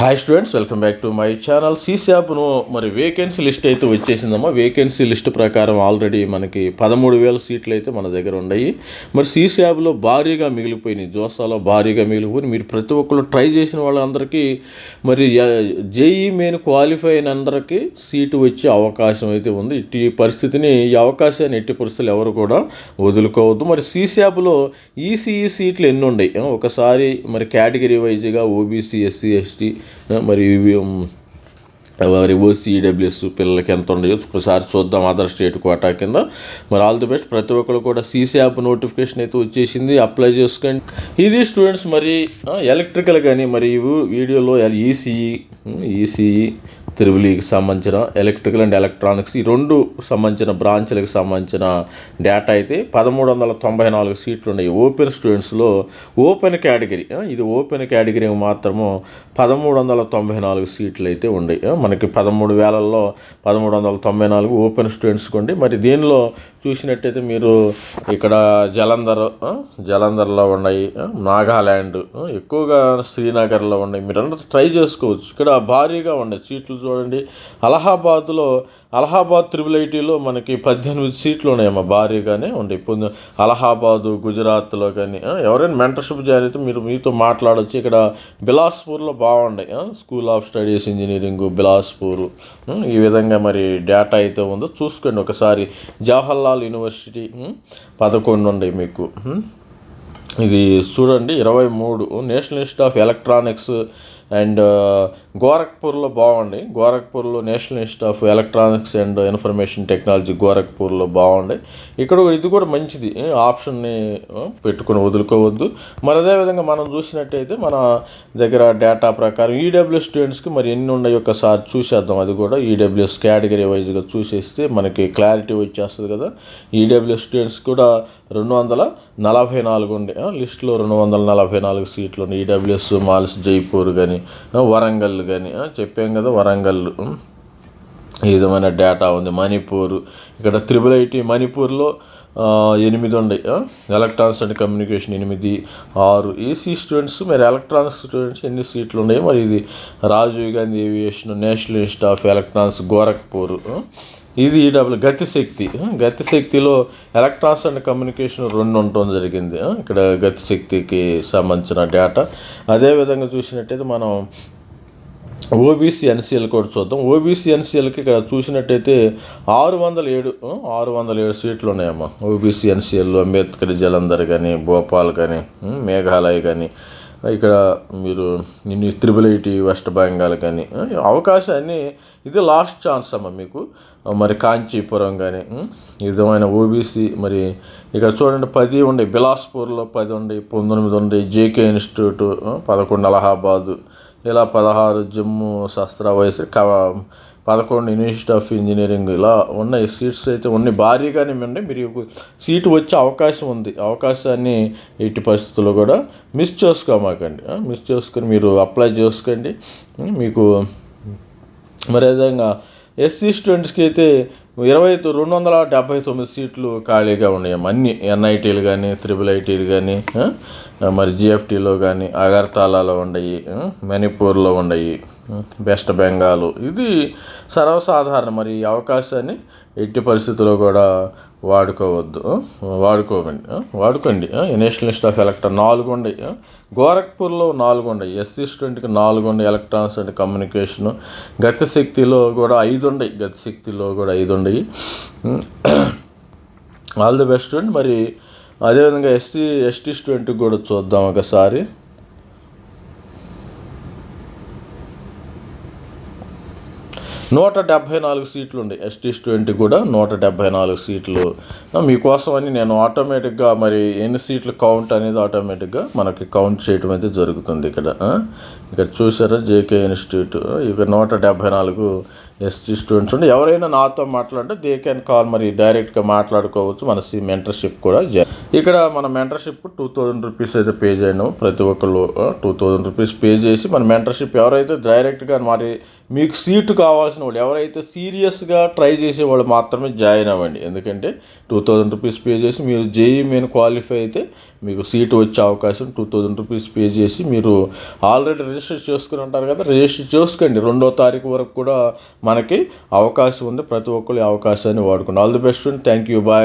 Hi students welcome back to my channel సీసాప్ను మరి vacancy list అయితే వచ్చేసిందమ్మా. వేకెన్సీ లిస్ట్ ప్రకారం ఆల్రెడీ మనకి పదమూడు వేల సీట్లు అయితే మన దగ్గర ఉన్నాయి. మరి సీసాప్లో భారీగా మిగిలిపోయినాయి. జోసాలో భారీగా మిగిలిపోయి మీరు ప్రతి ఒక్కరు ట్రై చేసిన వాళ్ళందరికీ మరి జేఈ మెయిన్ క్వాలిఫై అయిన అందరికీ సీటు వచ్చే అవకాశం అయితే ఉంది. ఇట్టి పరిస్థితిని ఈ అవకాశాన్ని ఎట్టి పరిస్థితులు ఎవరు కూడా వదులుకోవద్దు. మరి సీసాప్లో ఈసీఈ సీట్లు ఎన్ని ఉన్నాయి? ఒకసారి మరి కేటగిరీ వైజ్గా ఓబీసీ ఎస్సీ ఎస్టీ మరి ఇవి ఉమ్, మరి పిల్లలకి ఎంత ఉండయో ఒకసారి చూద్దాం అదర్ స్టేట్ కోటా కింద. మరి ఆల్ ది బెస్ట్. ప్రతి ఒక్కరు కూడా సీసీ యాప్ నోటిఫికేషన్ అయితే వచ్చేసింది. అప్లై చేసుకోండి. ఇది స్టూడెంట్స్ మరి ఎలక్ట్రికల్ కానీ మరి వీడియోలో ఈసీఈ ఈసీఈ త్రిబులీకి సంబంధించిన ఎలక్ట్రికల్ అండ్ ఎలక్ట్రానిక్స్. ఈ రెండు సంబంధించిన బ్రాంచ్లకు సంబంధించిన డేటా అయితే పదమూడు వందల తొంభై నాలుగు సీట్లు ఉన్నాయి. ఓపెన్ స్టూడెంట్స్లో ఓపెన్ కేటగిరీ ఇది ఓపెన్ కేటగిరీ మాత్రము పదమూడు వందల తొంభై నాలుగు సీట్లు అయితే ఉన్నాయి. మనకి పదమూడు వేలల్లో పదమూడు వందల తొంభై నాలుగు ఓపెన్ స్టూడెంట్స్కి ఉండి. మరి దీనిలో చూసినట్టయితే మీరు ఇక్కడ జలంధర్ జలంధర్లో ఉన్నాయి నాగాల్యాండ్ ఎక్కువగా శ్రీనగర్లో ఉన్నాయి. మీరు అందరూ ట్రై చేసుకోవచ్చు. ఇక్కడ భారీగా ఉన్నాయి. సీట్లు చూడండి. అలహాబాద్లో అలహాబాద్ త్రిబుల్ ఐటీలో మనకి పద్దెనిమిది సీట్లు ఉన్నాయమ్మా భారీగానే ఉండే. పొంది అలహాబాదు గుజరాత్లో కానీ ఎవరైనా మెంటర్షిప్ జాయిన్ అయితే మీరు మీతో మాట్లాడవచ్చు ఇక్కడ బిలాస్పూర్లో బాగున్నాయి school of studies engineering Bilaspur. ఈ విధంగా మరి డేటా అయితే ఉందో చూసుకోండి ఒకసారి. జవహర్లాల్ యూనివర్సిటీ పదకొండు ఉన్నాయి మీకు. ఇది చూడండి ఇరవై మూడు. National institute of electronics and గోరఖ్పూర్లో బాగుంది. గోరఖ్పూర్లో national institute of electronics and information technology గోరఖ్పూర్లో బాగుంది. ఇక్కడ ఇది కూడా మంచిది. ఆప్షన్ని పెట్టుకుని వదులుకోవద్దు. మరి అదేవిధంగా మనం చూసినట్టయితే మన దగ్గర డేటా ప్రకారం ఈడబ్ల్యూ స్టూడెంట్స్కి మరి ఎన్ని ఉన్నాయి ఒకసారి చూసేద్దాం. అది కూడా ఈడబ్ల్యూఎస్ కేటగిరీ వైజ్గా చూసేస్తే మనకి క్లారిటీ వచ్చేస్తుంది కదా. ఈడబ్ల్యూ స్టూడెంట్స్ కూడా రెండు వందల నలభై నాలుగు ఉండే. లిస్టులో రెండు వందల నలభై నాలుగు సీట్లు ఉన్నాయి ఈడబ్ల్యూఎస్ మాల్స్ జైపూర్ కానీ వరంగల్ కానీ చెప్పాం కదా వరంగల్. ఈ విధమైన డేటా ఉంది. మణిపూర్ ఇక్కడ త్రిబుల్ ఐటీ మణిపూర్లో ఎనిమిది ఉన్నాయి ఎలక్ట్రానిక్స్ అండ్ కమ్యూనికేషన్ ఎనిమిది ఆరు. ఏసీ స్టూడెంట్స్ మరి ఎలక్ట్రానిక్స్ స్టూడెంట్స్ ఎన్ని సీట్లు ఉన్నాయి మరి ఇది Rajiv Gandhi aviation national institute of electronics Gorakhpur. ఇది ఈడబ్ల్యూ గతిశక్తి గతిశక్తిలో ఎలక్ట్రాన్స్ అండ్ కమ్యూనికేషన్ రెండు ఉండటం జరిగింది. ఇక్కడ గతిశక్తికి సంబంధించిన డేటా. అదేవిధంగా చూసినట్టయితే మనం ఓబీసీ ఎన్సీఎల్ కూడా చూద్దాం. ఓబీసీ ఎన్సీఎల్కి ఇక్కడ చూసినట్టయితే ఆరు వందల ఏడు ఆరు వందల ఏడు సీట్లు ఉన్నాయమ్మా. ఓబీసీ ఎన్సీఎల్ అంబేద్కర్ జలంధర్ కానీ భోపాల్ కానీ మేఘాలయ కానీ ఇక్కడ మీరు త్రిబుల్ ఐటీ వెస్ట్ బెంగాల్ కానీ అవకాశాన్ని ఇది లాస్ట్ ఛాన్స్ అమ్మ మీకు. మరి కాంచీపురం కానీ ఈ విధమైన ఓబీసీ మరి ఇక్కడ చూడండి పది ఉండే బిలాస్పూర్లో పది ఉండే పంతొమ్మిది ఉండే జేకే ఇన్స్టిట్యూట్ పదకొండు అలహాబాదు ఇలా పదహారు జమ్మూ శస్త్ర వయసు క పదకొండు ఇన్స్టిట్యూట్ ఆఫ్ ఇంజనీరింగ్ ఇలా ఉన్నాయి సీట్స్ అయితే ఉన్నాయి. భారీగానే ఉన్నాయి మీరు సీటు వచ్చే అవకాశం ఉంది. అవకాశాన్ని ఎట్టి పరిస్థితుల్లో కూడా మిస్ చేసుకోమాకండి. మిస్ చేసుకుని మీరు అప్లై చేసుకోండి. మీకు మరి విధంగా ఎస్సీ స్టూడెంట్స్కి అయితే ఇరవై రెండు వందల డెబ్బై తొమ్మిది సీట్లు ఖాళీగా ఉన్నాయి. అన్ని ఎన్ఐటీలు కానీ త్రిబుల్ ఐటీలు కానీ మరి జిఎఫ్టీలో కానీ అగర్తాలలో ఉన్నాయి మణిపూర్లో ఉన్నాయి వెస్ట్ బెంగాల్ ఇది సర్వసాధారణ. మరి ఈ అవకాశాన్ని ఎట్టి పరిస్థితుల్లో కూడా వాడుకోవద్దు. ఆ, వాడుకోకండి. వాడుకోండి. నేషనల్ లిస్ట్ ఆఫ్ ఎలక్ట్రాన్ నాలుగు గోరఖ్పూర్లో నాలుగు ఉన్నాయి. ఎస్సీ స్టూడెంట్కి నాలుగు ఉన్నాయి. ఎలక్ట్రానిక్స్ అండ్ కమ్యూనికేషన్ గతిశక్తిలో కూడా ఐదు ఉన్నాయి. గతిశక్తిలో కూడా ఐదు ఉండయి ఆల్ ది బెస్ట్ స్టూడెంట్ మరి అదేవిధంగా ఎస్సీ ఎస్టీ స్టూడెంట్కి కూడా చూద్దాం ఒకసారి. నూట డెబ్భై నాలుగు సీట్లు ఉండే ఎస్టీ స్టూడెంట్కి కూడా నూట డెబ్భై నాలుగు సీట్లు. మీకోసం అని నేను ఆటోమేటిక్గా మరి ఎన్ని సీట్లు కౌంట్ అనేది ఆటోమేటిక్గా మనకి కౌంట్ చేయడం అయితే జరుగుతుంది ఇక్కడ. ఇక్కడ చూసారా జేకే ఇన్స్టిట్యూట్ ఇక నూట డెబ్భై నాలుగు ఎస్టీ స్టూడెంట్స్ ఉండి. ఎవరైనా నాతో మాట్లాడితే దే క్యాన్ కాల్ మరి డైరెక్ట్గా మాట్లాడుకోవచ్చు. మన సి మెంటర్షిప్ కూడా ఇక్కడ మన మెంటర్షిప్ టూ థౌజండ్ రూపీస్ అయితే పే చేయను. ప్రతి ఒక్కళ్ళు టూ థౌజండ్ రూపీస్ పే చేసి మన మెంటర్షిప్ ఎవరైతే డైరెక్ట్గా మరి మీకు సీటు కావాల్సిన వాళ్ళు ఎవరైతే సీరియస్గా ట్రై చేసే వాళ్ళు మాత్రమే జాయిన్ అవ్వండి. ఎందుకంటే టూ థౌజండ్ రూపీస్ పే చేసి మీరు జేఈ మెయిన్ క్వాలిఫై అయితే మీకు సీటు వచ్చే అవకాశం టూ థౌజండ్ రూపీస్ పే చేసి మీరు ఆల్రెడీ రిజిస్టర్ చేసుకుని ఉంటారు కదా రిజిస్టర్ చేసుకోండి. రెండో తారీఖు వరకు కూడా మనకి అవకాశం ఉంది. ప్రతి ఒక్కరు ఈ అవకాశాన్ని వాడుకోండి. All the best thank you bye